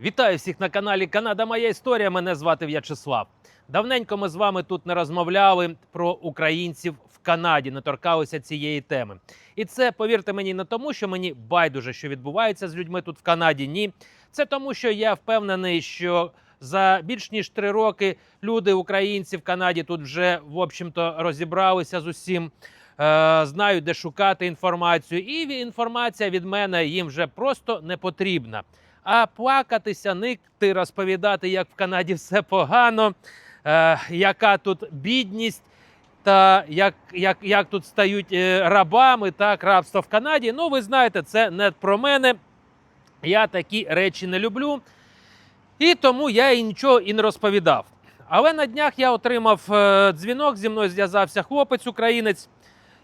Вітаю всіх на каналі Канада Моя Історія. Мене звати В'ячеслав. Давненько ми з вами тут не розмовляли про українців в Канаді, не торкалися цієї теми. І це, повірте мені, не тому, що мені байдуже, що відбувається з людьми тут в Канаді. Ні, це тому, що я впевнений, що за більш ніж три роки люди, українці в Канаді, тут вже в общем-то розібралися з усім. е, Знають, де шукати інформацію, і інформація від мене їм вже просто не потрібна. А плакатися, никти, розповідати, як в Канаді все погано, е, яка тут бідність, та як, як, як тут стають е, рабами, так, рабство в Канаді. Ну, ви знаєте, це не про мене. Я такі речі не люблю. І тому я і нічого і не розповідав. Але на днях я отримав е, дзвінок, зі мною зв'язався хлопець українець,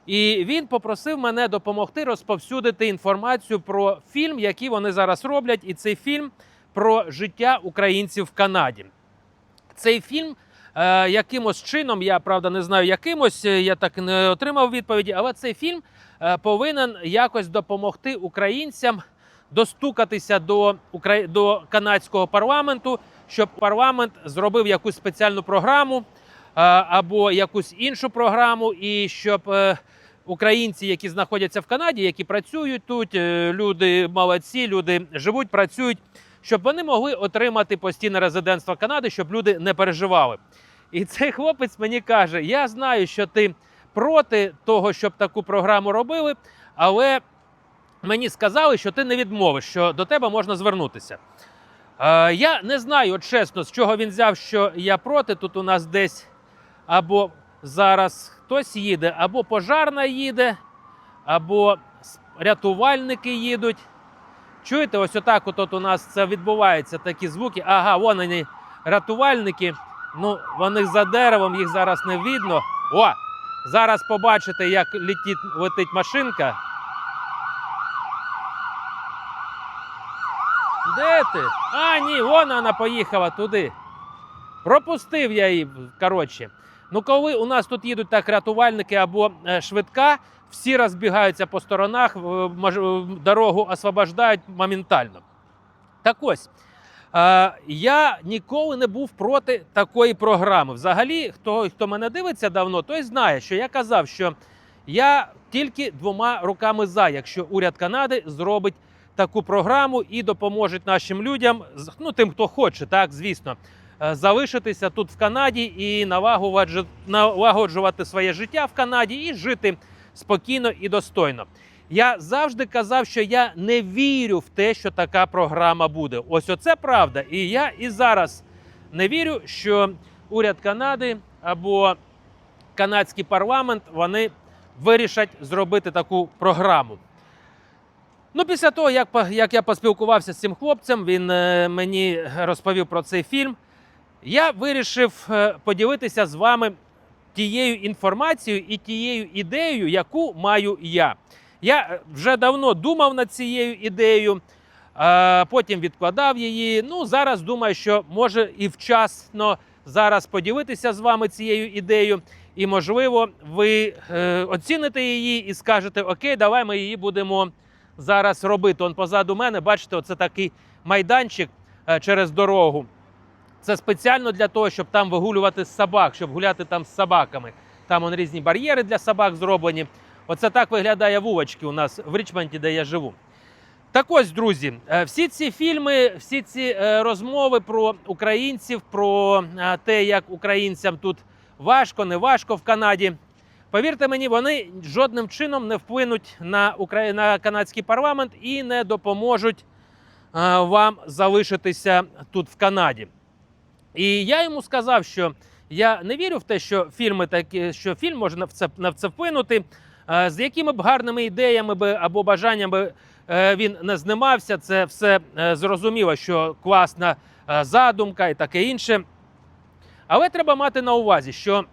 і він попросив мене допомогти розповсюдити інформацію про фільм, який вони зараз роблять. І цей фільм про життя українців в Канаді. Цей фільм е, якимось чином, я правда не знаю якимось, е, я так не отримав відповіді, але цей фільм е, повинен якось допомогти українцям достукатися до, Украї... до канадського парламенту, щоб парламент зробив якусь спеціальну програму е, або якусь іншу програму, і щоб е, українці, які знаходяться в Канаді, які працюють тут, е, люди молодці, люди живуть, працюють, щоб вони могли отримати постійне резидентство Канади, щоб люди не переживали. І цей хлопець мені каже: Я знаю, що ти проти того, щоб таку програму робили, але мені сказали, що ти не відмовиш, що до тебе можна звернутися. Е, я не знаю, чесно, з чого він взяв, що я проти. Тут у нас десь або зараз хтось їде, або пожарна їде, або рятувальники їдуть. Чуєте, ось отак от, у нас це відбувається, такі звуки. Ага, вон вони, рятувальники. Ну, вони за деревом, їх зараз не видно. О! Зараз побачите, як летить, летить машинка. Де ти? А, ні, вон вона поїхала туди. Пропустив я її. Коротше. Ну, коли у нас тут їдуть так рятувальники або е, швидка, всі розбігаються по сторонах, дорогу освобождають моментально. Так ось. Е, я ніколи не був проти такої програми. Взагалі, хто, хто мене дивиться давно, той знає, що я казав, що я тільки двома руками за, якщо уряд Канади зробить таку програму і допоможе нашим людям, ну тим, хто хоче, так звісно, залишитися тут в Канаді і налагоджувати, налагоджувати своє життя в Канаді і жити спокійно і достойно. Я завжди казав, що я не вірю в те, що така програма буде. Ось оце правда. І я і зараз не вірю, що уряд Канади або канадський парламент вони вирішать зробити таку програму. Ну, після того, як, як я поспілкувався з цим хлопцем, він е, мені розповів про цей фільм. Я вирішив е, поділитися з вами тією інформацією і тією ідеєю, яку маю я. Я е, вже давно думав над цією ідеєю, е, потім відкладав її. Ну, зараз думаю, що може і вчасно зараз поділитися з вами цією ідеєю. І, можливо, ви оціните її і скажете: Окей, давай ми її будемо зараз робити. Он позаду мене, бачите, оце такий майданчик через дорогу. Це спеціально для того, щоб там вигулювати собак, щоб гуляти там з собаками. Там он різні бар'єри для собак зроблені. Оце так виглядає вулочки у нас в Річмонді, де я живу. Так ось, друзі, е, всі ці фільми, всі ці е, розмови про українців, про е, те, як українцям тут важко, не важко в Канаді. Повірте мені, вони жодним чином не вплинуть на, Украї... на канадський парламент і не допоможуть вам залишитися тут в Канаді. І я йому сказав, що я не вірю в те, що фільми такі, що фільм може на це, на це вплинути. Е, З якими б гарними ідеями би або бажаннями е, він не знімався, це все е, зрозуміло, що класна задумка і таке інше. Але треба мати на увазі, що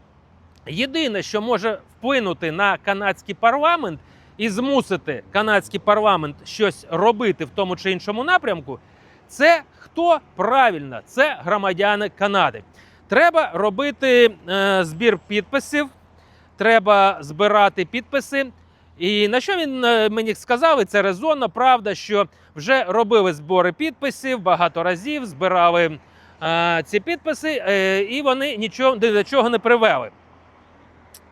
єдине, що може вплинути на канадський парламент і змусити канадський парламент щось робити в тому чи іншому напрямку, це хто правильно? Це громадяни Канади. Треба робити е, збір підписів, треба збирати підписи І на що він е, мені сказав, і це резонно, правда, що вже робили збори підписів багато разів, збирали е, ці підписи, е, і вони нічого ні до чого не привели.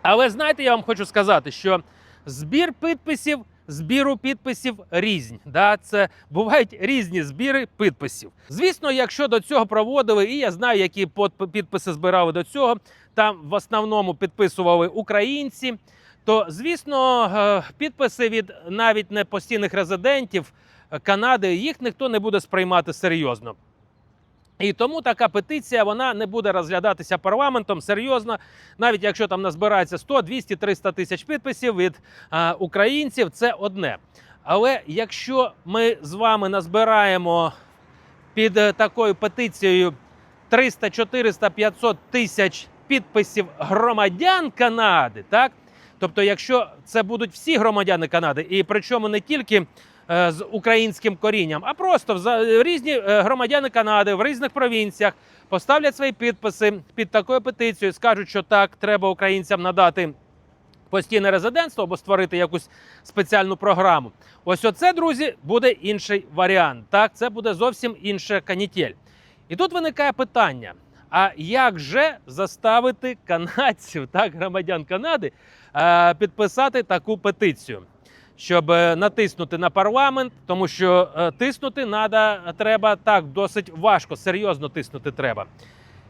Але знаєте, я вам хочу сказати, що збір підписів, збіру підписів різні. Да? Це бувають різні збіри підписів. Звісно, якщо до цього проводили, і я знаю, які підписи збирали до цього, там в основному підписували українці. То звісно, підписи від навіть не постійних резидентів Канади їх ніхто не буде сприймати серйозно. І тому така петиція вона не буде розглядатися парламентом серйозно, навіть якщо там назбирається 100, 200, 300 тисяч підписів від е, українців, це одне. Але якщо ми з вами назбираємо під е, такою петицією 300, 400, 500 тисяч підписів громадян Канади, так тобто, якщо це будуть всі громадяни Канади, і причому не тільки з українським корінням, а просто вза- різні е, громадяни Канади в різних провінціях поставлять свої підписи під такою петицією, скажуть, що так треба українцям надати постійне резидентство або створити якусь спеціальну програму. Ось оце, друзі, буде інший варіант. Так, це буде зовсім інша канітель. І тут виникає питання: а як же заставити канадців, так, громадян Канади, е, підписати таку петицію? Щоб е, натиснути на парламент, тому що е, тиснути надо, треба так досить важко, серйозно тиснути треба.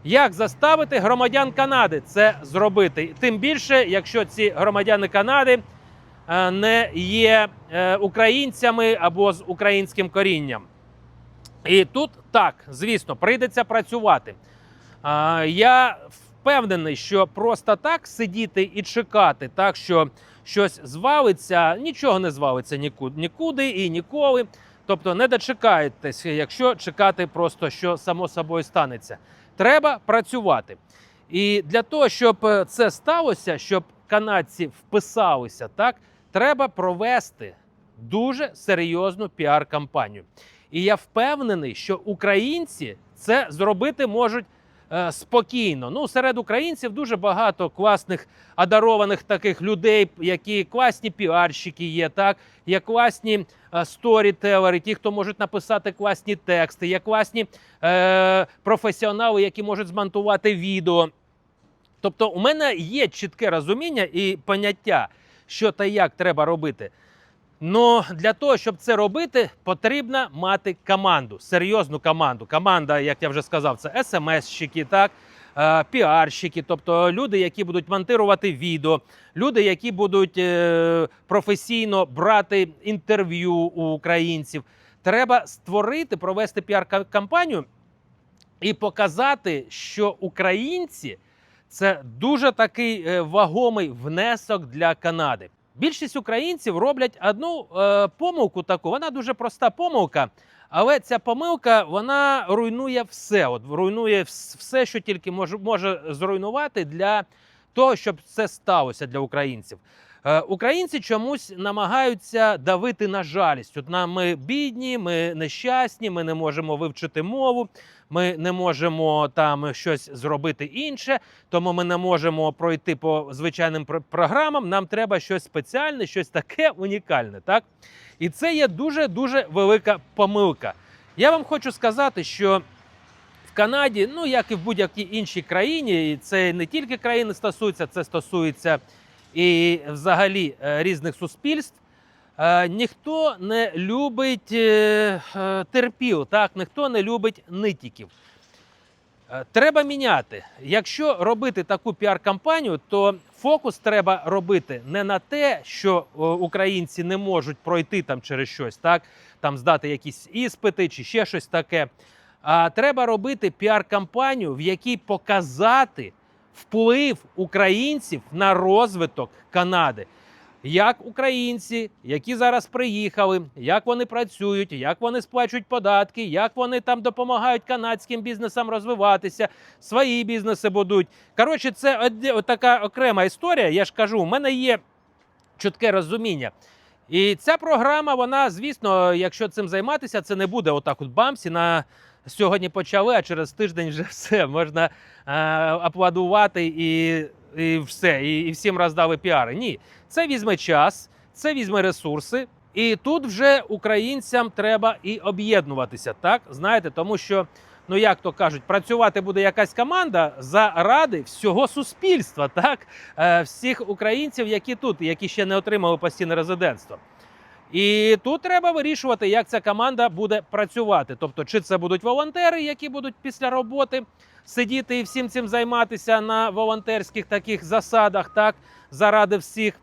Як заставити громадян Канади це зробити? Тим більше, якщо ці громадяни Канади е, не є е, українцями або з українським корінням. І тут так, звісно, прийдеться працювати. Я впевнений, що просто так сидіти і чекати, так що щось звалиться, нічого не звалиться нікуди, нікуди і ніколи. Тобто не дочекаєтесь, якщо чекати просто, що само собою станеться. Треба працювати. І для того, щоб е, це сталося, щоб канадці вписалися, так треба провести дуже серйозну піар-кампанію. І я впевнений, що українці це зробити можуть е, спокійно. Ну, серед українців дуже багато класних одарованих таких людей, які класні піарщики є, так є класні е, сторітелери, ті, хто можуть написати класні тексти, є класні е, професіонали, які можуть змонтувати відео. Тобто, у мене є чітке розуміння і поняття, що та як треба робити. Ну для того, щоб це робити, потрібно мати команду, серйозну команду. Команда, як я вже сказав, це смс-щики, так, е, піарщики, тобто люди, які будуть монтувати відео, люди, які будуть е, професійно брати інтерв'ю у українців. Треба створити, провести піар-кампанію і показати, що українці це дуже такий е, вагомий внесок для Канади. Більшість українців роблять одну е, помилку таку. Вона дуже проста помилка, але ця помилка вона руйнує все. От руйнує все, що тільки може, може зруйнувати для того, щоб це сталося для українців. Е, українці чомусь намагаються давити на жалість. От нам ми бідні, ми нещасні, ми не можемо вивчити мову, ми не можемо там щось зробити інше, тому ми не можемо пройти по звичайним програмам. Нам треба щось спеціальне, щось таке унікальне. Так? І це є дуже дуже велика помилка. Я вам хочу сказати, що в Канаді, ну як і в будь-якій іншій країні, і це не тільки країни стосується, це стосується і взагалі е, різних суспільств. Е, Ніхто не любить е, е, так ніхто не любить нитіків. Треба міняти. Якщо робити таку піар-кампанію, то фокус треба робити не на те, що українці не можуть пройти там через щось, так там здати якісь іспити чи ще щось таке. А треба робити піар-кампанію, в якій показати вплив українців на розвиток Канади. Як українці, які зараз приїхали, як вони працюють, як вони сплачують податки, як вони там допомагають канадським бізнесам розвиватися, свої бізнеси будуть. Коротше, це така окрема історія. Я ж кажу, у мене є чітке розуміння. І ця програма, вона, звісно, якщо цим займатися, це не буде отак от бамсі на сьогодні почали, а через тиждень вже все можна е, аплодувати і, і все, і, і всім роздали піари. Ні, це візьме час, це візьме ресурси. І тут вже українцям треба і об'єднуватися, так знаєте, тому що ну як то кажуть, працювати буде якась команда заради всього суспільства, так е, всіх українців, які тут, які ще не отримали постійне резидентство. І тут треба вирішувати, як ця команда буде працювати. Тобто, чи це будуть волонтери, які будуть після роботи сидіти і всім цим займатися на волонтерських таких засадах, так заради всіх.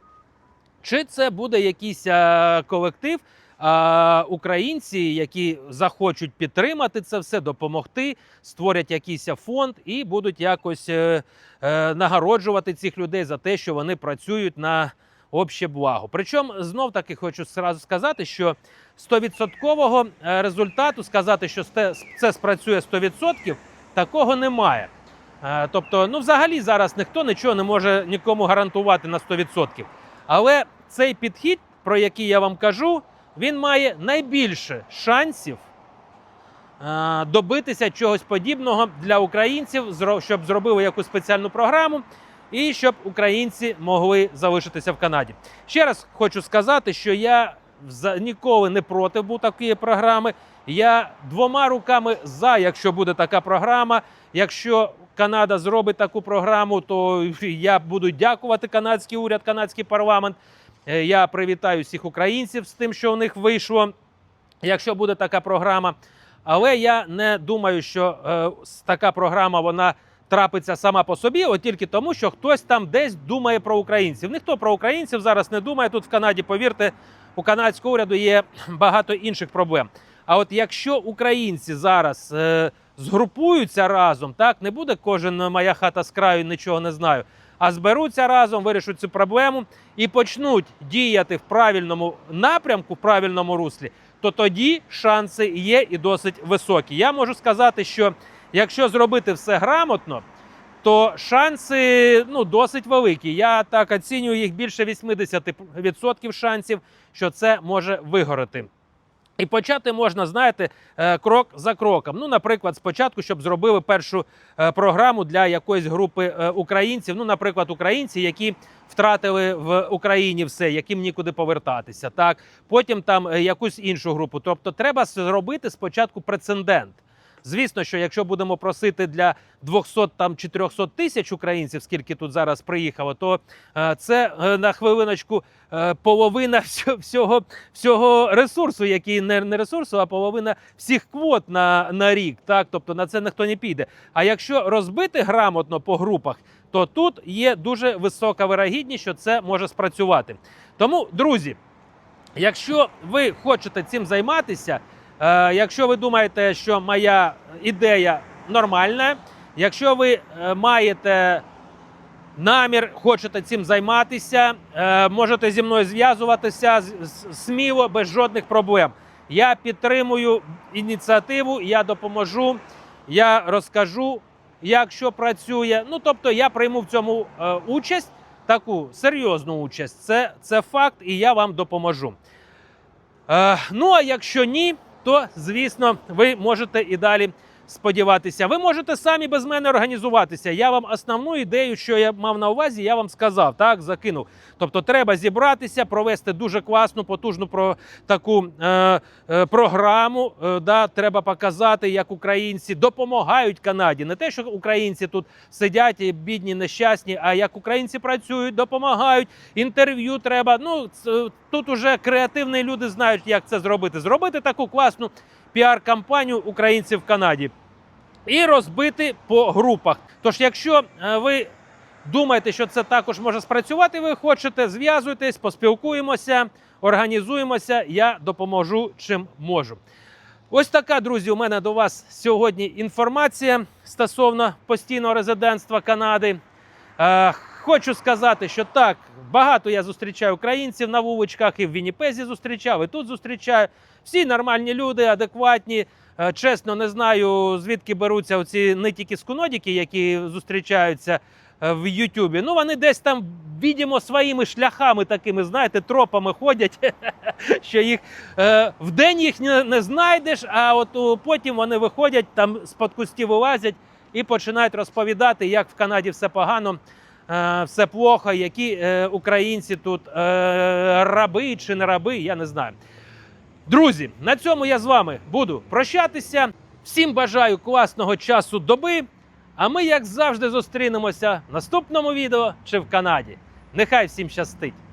Чи це буде якийсь а, колектив, а, українці, які захочуть підтримати це все, допомогти, створять якийсь фонд і будуть якось е, е, нагороджувати цих людей за те, що вони працюють на обще благо. Причому знов таки хочу сразу сказати, що 100% результату сказати, що це спрацює 100%, такого немає. Е, Тобто, ну взагалі зараз ніхто нічого не може нікому гарантувати на 100%. Але цей підхід, про який я вам кажу, він має найбільше шансів е, добитися чогось подібного для українців, щоб зробили якусь спеціальну програму. І щоб українці могли залишитися в Канаді. Ще раз хочу сказати, що я ніколи не проти був такої програми. Я двома руками за, якщо буде така програма. Якщо Канада зробить таку програму, то я буду дякувати канадський уряд, канадський парламент. Е, Я привітаю всіх українців з тим, що у них вийшло, якщо буде така програма. Але я не думаю, що е, така програма вона трапиться сама по собі, от тільки тому, що хтось там десь думає про українців. Ніхто про українців зараз не думає. Тут в Канаді, повірте, у канадського уряду є багато інших проблем. А от якщо українці зараз е, згрупуються разом, так не буде кожен «Ну, моя хата з краю, нічого не знаю. А зберуться разом, вирішать цю проблему і почнуть діяти в правильному напрямку, в правильному руслі, то тоді шанси є і досить високі. Я можу сказати, що якщо зробити все грамотно, то шанси ну, досить великі. Я так оцінюю їх більше 80% шансів, що це може вигорати. І почати можна, знаєте, е, крок за кроком. Ну, наприклад, спочатку, щоб зробили першу е, програму для якоїсь групи е, українців. Ну, наприклад, українці, які втратили в Україні все, яким нікуди повертатися. Так, потім там якусь іншу групу. Тобто, треба зробити спочатку прецедент. Звісно, що якщо будемо просити для 200 там чи 300 тисяч українців, скільки тут зараз приїхало, то е, це е, на хвилиночку е, половина всього, всього, ресурсу, який не, ресурсу, а половина всіх квот на, на рік. Так, тобто на це ніхто не піде. А якщо розбити грамотно по групах, то тут є дуже висока вирогідність, що це може спрацювати. Тому, друзі, якщо ви хочете цим займатися. Е, якщо ви думаєте, що моя ідея нормальна, якщо ви е, маєте намір, хочете цим займатися, е, можете зі мною зв'язуватися сміло, без жодних проблем. Я підтримую ініціативу, я допоможу, я розкажу, як що працює. Ну тобто, я прийму в цьому участь, таку серйозну участь. Це, це факт, і я вам допоможу. Ну а якщо ні, то звісно ви можете і далі сподіватися. Ви можете самі без мене організуватися. Я вам основну ідею, що я мав на увазі, я вам сказав, так закинув. Тобто, треба зібратися, провести дуже класну, потужну про таку е, е, програму. Е, да, треба показати, як українці допомагають Канаді. Не те, що українці тут сидять і бідні, нещасні, а як українці працюють, допомагають. Інтерв'ю треба. Ну тут уже креативні люди знають, як це зробити. Зробити таку класну піар-кампанію українців в Канаді і розбити по групах. Тож, якщо е, ви думаєте, що це також може спрацювати, ви хочете, зв'язуйтесь, поспілкуємося, організуємося. Я допоможу чим можу. Ось така, друзі, у мене до вас сьогодні інформація стосовно постійного резидентства Канади. Хочу сказати, що так, багато я зустрічаю українців на вуличках, і в Вінніпезі зустрічав, і тут зустрічаю. Всі нормальні люди, адекватні. Е, Чесно, не знаю, звідки беруться оці нитіки скунодіки, які зустрічаються е, в Ютубі. Ну, вони десь там, відімо, своїми шляхами такими, знаєте, тропами ходять, що їх е, вдень їх не знайдеш, а от потім вони виходять, там з-под кустів вилазять і починають розповідати, як в Канаді все погано. Е, все плохо, які е, українці тут е, раби чи не раби, я не знаю. Друзі, на цьому я з вами буду прощатися. Всім бажаю класного часу доби. А ми, як завжди, зустрінемося в наступному відео чи в Канаді. Нехай всім щастить!